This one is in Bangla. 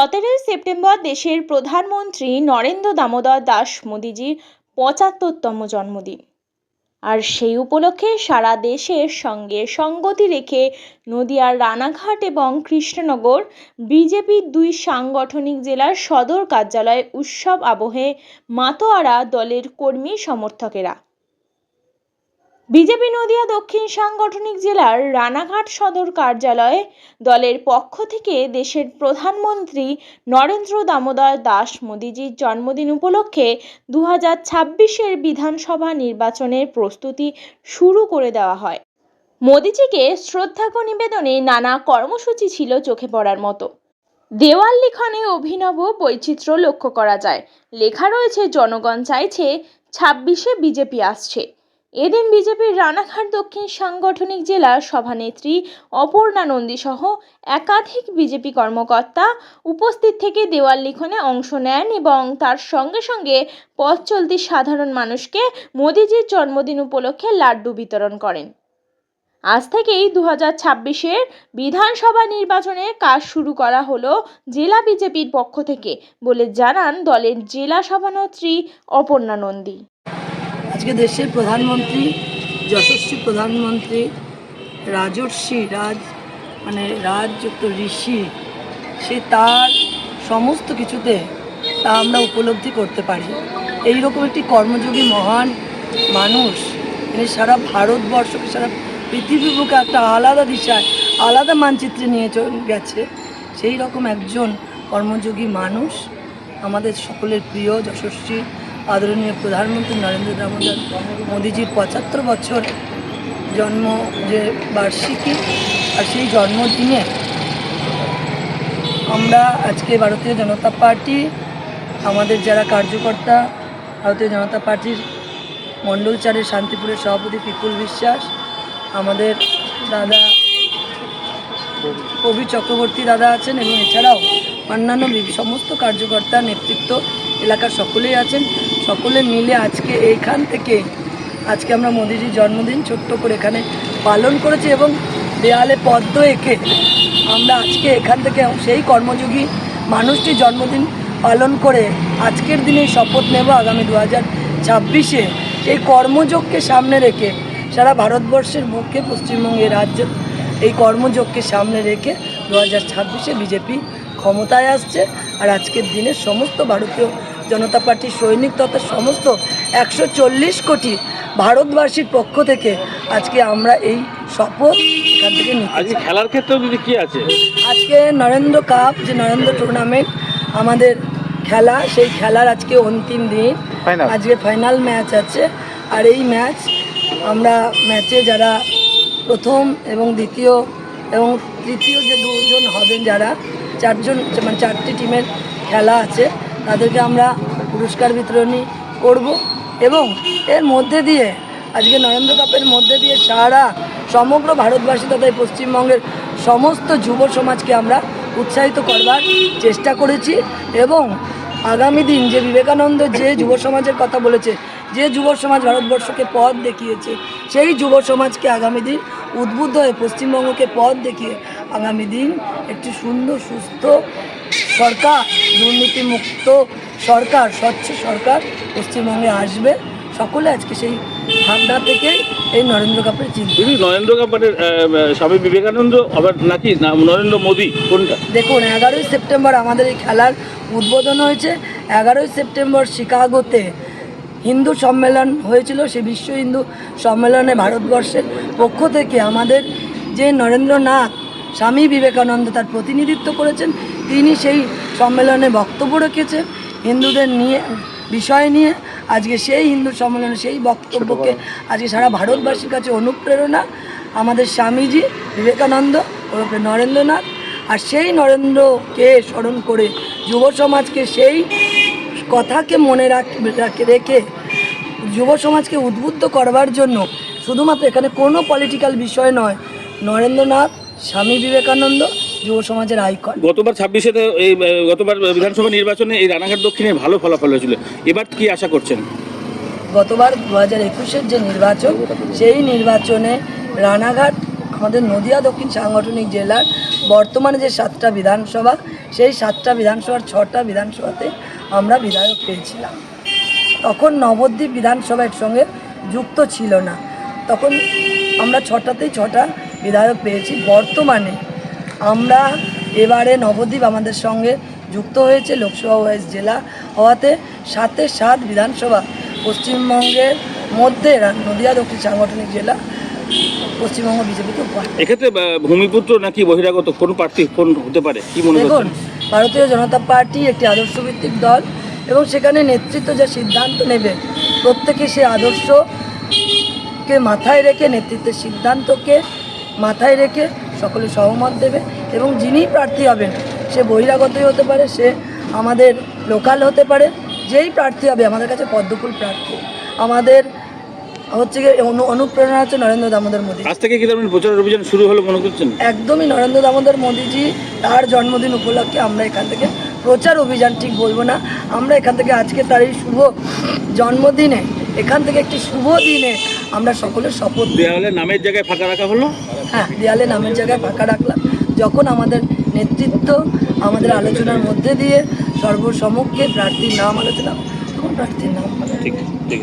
সতেরোই সেপ্টেম্বর দেশের প্রধানমন্ত্রী নরেন্দ্র দামোদর দাস মোদিজির পঁচাত্তরতম জন্মদিন। আর সেই উপলক্ষে সারা দেশের সঙ্গে সঙ্গতি রেখে নদিয়ার রানাঘাট এবং কৃষ্ণনগর বিজেপির দুই সাংগঠনিক জেলার সদর কার্যালয়ে উৎসব আবহে মাতোয়ারা দলের কর্মী সমর্থকেরা বিজেপি নদিয়া দক্ষিণ সাংগঠনিক জেলার রানাঘাট সদর কার্যালয়ে দলের পক্ষ থেকে দেশের প্রধানমন্ত্রী নরেন্দ্র দামোদর দাস মোদিজির জন্মদিন উপলক্ষে দু হাজার ছাব্বিশের বিধানসভা নির্বাচনের প্রস্তুতি শুরু করে দেওয়া হয়। মোদিজিকে শ্রদ্ধার্ঘ নিবেদনে নানা কর্মসূচি ছিল চোখে পড়ার মতো। দেওয়াল লিখনে অভিনব বৈচিত্র্য লক্ষ্য করা যায়। লেখা রয়েছে, জনগণ চাইছে ছাব্বিশে বিজেপি আসছে। এদিন বিজেপির রানাঘাট দক্ষিণ সাংগঠনিক জেলার সভানেত্রী অপর্ণা নন্দী সহ একাধিক বিজেপি কর্মকর্তা উপস্থিত থেকে দেওয়াল লিখনে অংশ নেন এবং তার সঙ্গে সঙ্গে পথ চলতি সাধারণ মানুষকে মোদিজির জন্মদিন উপলক্ষে লাড্ডু বিতরণ করেন। আজ থেকেই দু হাজার ছাব্বিশের বিধানসভা নির্বাচনের কাজ শুরু করা হলো জেলা বিজেপির পক্ষ থেকে বলে জানান দলের জেলা সভানেত্রী অপর্ণা নন্দী। আজকে দেশের প্রধানমন্ত্রী, যশস্বী প্রধানমন্ত্রী রাজর্ষি রাজ মানে রাজযুক্ত ঋষি, সে তার সমস্ত কিছুতে তা আমরা উপলব্ধি করতে পারি। এই রকম একটি কর্মযোগী মহান মানুষ তিনি সারা ভারতবর্ষকে, সারা পৃথিবীর বুকে একটা আলাদা দিশায়, আলাদা মানচিত্রে নিয়ে গেছে। সেই রকম একজন কর্মযোগী মানুষ আমাদের সকলের প্রিয় যশস্বী আদরণীয় প্রধানমন্ত্রী নরেন্দ্র দামোদর মোদীজির পঁচাত্তর বছর জন্ম যে বার্ষিকী আর সেই জন্মদিনে আমরা আজকে ভারতীয় জনতা পার্টি, আমাদের যারা কার্যকর্তা, ভারতীয় জনতা পার্টির মণ্ডল চারের শান্তিপুরের সভাপতি পিপুল বিশ্বাস, আমাদের দাদা কবি চক্রবর্তী দাদা আছেন এবং এছাড়াও অন্যান্য সমস্ত কার্যকর্তা, নেতৃত্ব এলাকার সকলেই আছেন। সকলে মিলে আজকে এইখান থেকে, আজকে আমরা মোদিজির জন্মদিন ছোট্ট করে এখানে পালন করেছি এবং দেয়ালে পদ্ম এঁকে আমরা আজকে এখান থেকে সেই কর্মযোগী মানুষটির জন্মদিন পালন করে আজকের দিনে শপথ নেব আগামী দু হাজার ছাব্বিশে। এই কর্মযোগকে সামনে রেখে সারা ভারতবর্ষের মুখে পশ্চিমবঙ্গের রাজ্যের এই কর্মযোগকে সামনে রেখে দু হাজার ছাব্বিশে বিজেপি ক্ষমতায় আসছে আর আজকের দিনে সমস্ত ভারতীয় জনতা পার্টির সৈনিক তথা সমস্ত একশো চল্লিশ কোটি ভারতবাসীর পক্ষ থেকে আজকে আমরা এই শপথ এখান থেকে আজকে খেলার ক্ষেত্রেও দিদি কি আছে? আজকে নরেন্দ্র কাপ যে নরেন্দ্র টুর্নামেন্ট আমাদের খেলা সেই খেলার আজকে অন্তিম দিন। আজকে ফাইনাল ম্যাচ আছে। আর এই ম্যাচ আমরা ম্যাচে যারা প্রথম এবং দ্বিতীয় এবং তৃতীয় যে দুজন হবেন যারা চারজন মানে চারটি টিমের খেলা আছে। তাদেরকে আমরা পুরস্কার বিতরণী করব এবং এর মধ্যে দিয়ে, আজকে নরেন্দ্র কাপের মধ্যে দিয়ে সারা সমগ্র ভারতবাসী তথা পশ্চিমবঙ্গের সমস্ত যুব সমাজকে আমরা উৎসাহিত করবার চেষ্টা করেছি এবং আগামী দিন যে বিবেকানন্দ যে যুব সমাজের কথা বলেছে, যে যুব সমাজ ভারতবর্ষকে পথ দেখিয়েছে, সেই যুব সমাজকে আগামী দিন উদ্বুদ্ধ হয়ে পশ্চিমবঙ্গকে পথ দেখিয়ে আগামী দিন একটি সুন্দর সুস্থ সরকার দুর্নীতিমুক্ত সরকার স্বচ্ছ সরকার পশ্চিমবঙ্গে আসবে। সকলে আজকে সেই ভাবনা থেকেই এই নরেন্দ্র কাপের চিন্তা। দিদি নরেন্দ্র কাপারের স্বামী বিবেকানন্দ আবার নাকি? নরেন্দ্র মোদী কোনটা? দেখুন এগারোই সেপ্টেম্বর আমাদের এই খেলার উদ্বোধন হয়েছে। এগারোই সেপ্টেম্বর শিকাগোতে হিন্দু সম্মেলন হয়েছিল সে বিশ্ব হিন্দু সম্মেলনে ভারতবর্ষের পক্ষ থেকে আমাদের যে নরেন্দ্রনাথ স্বামী বিবেকানন্দ তার প্রতিনিধিত্ব করেছেন। তিনি সেই সম্মেলনে বক্তব্য রেখেছেন। হিন্দুদের নিয়ে, বিষয় নিয়ে, আজকে সেই হিন্দু সম্মেলনে সেই বক্তব্যকে আজকে সারা ভারতবাসীর কাছে অনুপ্রেরণা। আমাদের স্বামীজি বিবেকানন্দ, ওরফে নরেন্দ্রনাথ, আর সেই নরেন্দ্রকে স্মরণ করে যুব সমাজকে সেই কথাকে মনে রাখ- রাখ- যুব সমাজকে উদ্বুদ্ধ করবার জন্য শুধুমাত্র এখানে কোনো পলিটিক্যাল বিষয় নয়, নরেন্দ্রনাথ স্বামী বিবেকানন্দ যুব সমাজের আইকন। গতবার ছাব্বিশে এই গতবার বিধানসভা নির্বাচনে এই রানাঘাট দক্ষিণে ভালো ফলাফল হয়েছিল। এবার কি আশা করছেন? গতবার দু হাজার একুশের যে নির্বাচন সেই নির্বাচনে রানাঘাট আমাদের নদিয়া দক্ষিণ সাংগঠনিক জেলার বর্তমানে যে সাতটা বিধানসভা সেই সাতটা বিধানসভার ছটা বিধানসভাতে আমরা বিধায়ক পেয়েছিলাম। তখন নবদ্বীপ বিধানসভার সঙ্গে যুক্ত ছিল না। তখন আমরা ছটাতেই ছটা বিধায়ক পেয়েছি। বর্তমানে আমরা এবারে নবদ্বীপ আমাদের সঙ্গে যুক্ত হয়েছে লোকসভা ওয়াইজ জেলা হওয়াতে সাতে সাত বিধানসভা পশ্চিমবঙ্গের মধ্যে নদিয়া দক্ষিণ সাংগঠনিক জেলা পশ্চিমবঙ্গ বিজেপিকে এক্ষেত্রে ভূমিপুত্র নাকি বহিরাগত? কোন প্রার্থী কোন হতে পারে? কি মনে দেখুন ভারতীয় জনতা পার্টি একটি আদর্শভিত্তিক দল এবং সেখানে নেতৃত্ব যা সিদ্ধান্ত নেবে প্রত্যেকে সে আদর্শকে মাথায় রেখে নেতৃত্বের সিদ্ধান্তকে মাথায় রেখে সকলে সহমত দেবে এবং যিনি প্রার্থী হবেন সে বহিরাগতই হতে পারে সে আমাদের লোকাল হতে পারে যেই প্রার্থী হবে আমাদের কাছে পদ্মফুল প্রার্থী। আমাদের হচ্ছে গিয়ে অনু অনুপ্রেরণা হচ্ছে নরেন্দ্র দামোদর মোদী আজ থেকে কি ধরনের প্রচার অভিযান শুরু হলো মনে করছেন? একদমই নরেন্দ্র দামোদর মোদীজি তার জন্মদিন উপলক্ষে আমরা এখান থেকে প্রচার অভিযান ঠিক বলব না। আমরা এখান থেকে আজকে তার এই শুভ জন্মদিনে এখান থেকে একটি শুভ দিনে আমরা সকলের শপথ দেওয়ালের দেওয়ালে নামের জায়গায় ফাঁকা রাখা হলো? হ্যাঁ দেওয়ালের নামের জায়গায় ফাঁকা রাখলাম। যখন আমাদের নেতৃত্ব আমাদের আলোচনার মধ্যে দিয়ে সর্বসমক্ষে প্রার্থীর নাম আলোচনা তখন প্রার্থীর নাম ঠিক ঠিক